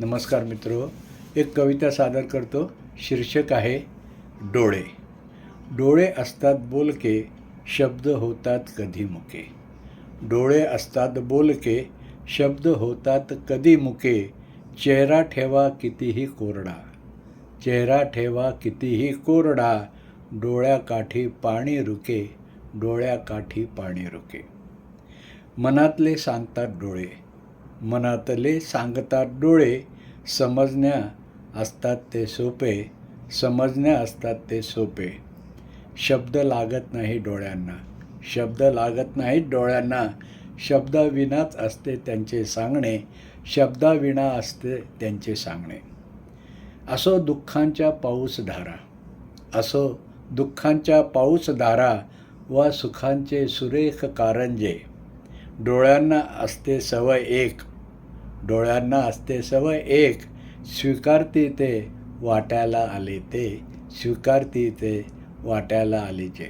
नमस्कार मित्र एक कविता सादर करतो. शीर्षक आहे डोळे. डोळे असतात बोलके शब्द होतात कधी मुके. डोळे असतात बोलके शब्द होतात कधी मुके. चेहरा ठेवा कितीही कोरडा. चेहरा ठेवा कितीही कोरडा. डोळ्याकाठी पाणी रुके डोळ्याकाठी पाणी रुके. मनातले सांगतात डोळे. मनातले सांगतात डोळे समजण्या असतात ते सोपे समजण्या असतात ते सोपे. शब्द लागत नाही डोळ्यांना. शब्द लागत नाहीत डोळ्यांना. शब्दाविनाच असते त्यांचे सांगणे. शब्दाविना असते त्यांचे सांगणे. असो दुःखांच्या पाऊसधारा असो दुःखांच्या पाऊसधारा वा सुखांचे सुरेख कारंजे. डोळ्यांना असते सवय एक. डोळ्यांना असते सवय एक. स्वीकारती ते वाटायला आले ते. स्वीकारती ते वाटायला आलीचे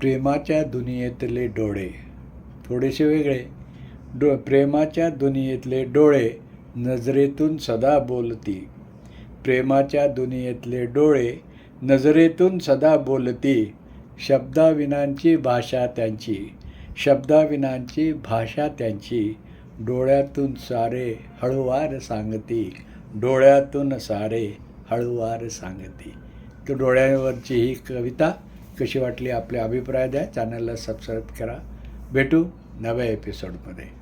प्रेमाच्या दुनियेतले डोळे. थोडेसे वेगळे. डो प्रेमाच्या दुनियेतले डोळे नजरेतून सदा बोलती. प्रेमाच्या दुनियेतले डोळे नजरेतून सदा बोलती. शब्दाविनांची भाषा त्यांची. शब्दाविनांची भाषा त्यांची डोळ्यातून सारे हळुवार सांगती डोळ्यातून सारे हळुवार सांगती. तर डोळ्यावरची ही कविता कशी वाटली आपले अभिप्राय द्या. चॅनलला सबस्क्राईब करा. भेटू नव्या एपिसोडमध्ये